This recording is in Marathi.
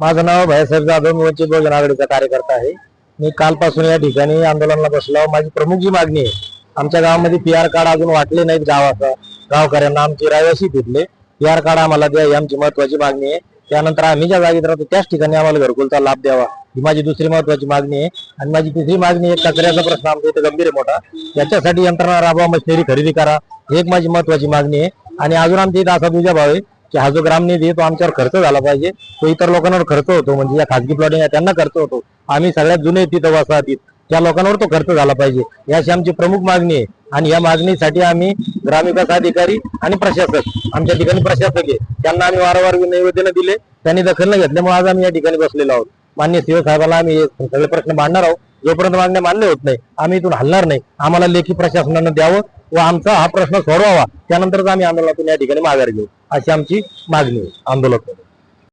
माझं नाव भाईसाहेब जाधव मी वंचित बहुजन आघाडीचा कार्यकर्ता आहे. मी कालपासून या ठिकाणी आंदोलनाला बसलो माझी प्रमुख जी मागणी आहे आमच्या गावामध्ये पी आर कार्ड अजून वाटले नाहीत गावाचा. गावकऱ्यांना आमची रहिवासी तिथले पी आर कार्ड आम्हाला द्या ही आमची महत्वाची मागणी आहे. त्यानंतर आम्ही ज्या जागेत राहतो त्याच ठिकाणी आम्हाला घरकुलचा लाभ द्यावा. ही माझी दुसरी महत्वाची मागणी आहे. आणि माझी तिसरी मागणी आहे कचऱ्याचा प्रश्न आमच्या इथे गंभीर आहे मोठा. याच्यासाठी यंत्रणा राबवा मशिनरी खरेदी करा. ही एक माझी महत्वाची मागणी आहे. आणि अजून आमच्या इथे असा दुजा भाव आहे की हा जो ग्रामनिधी देतो तो आमच्यावर खर्च झाला पाहिजे. तो इतर लोकांवर खर्च होतो. म्हणजे या खाजगी प्लॉटिंग आहे त्यांना खर्च होतो. आम्ही सगळ्यात जुने तिथं वसाहतीत त्या लोकांवर तो खर्च झाला पाहिजे. याची आमची प्रमुख मागणी आहे. आणि या मागणीसाठी आम्ही ग्रामविकास अधिकारी आणि प्रशासक आमच्या ठिकाणी प्रशासक आहे. त्यांना आम्ही वारंवार निवेदन दिले. त्यांनी दखल न घेतल्यामुळे आज आम्ही या ठिकाणी बसलेलो आहोत. मान्य सीओ आम्ही सगळे प्रश्न मांडणार आहोत. जोपर्यंत मागण्या मान्य होत नाही आम्ही इथून हलणार नाही. आम्हाला लेखी प्रशासनानं द्यावं. व आमचा हा प्रश्न सोडवावा. त्यानंतरच आम्ही आंदोलनातून या ठिकाणी माघार घेऊ अशी आमची मागणी आहे. आंदोलक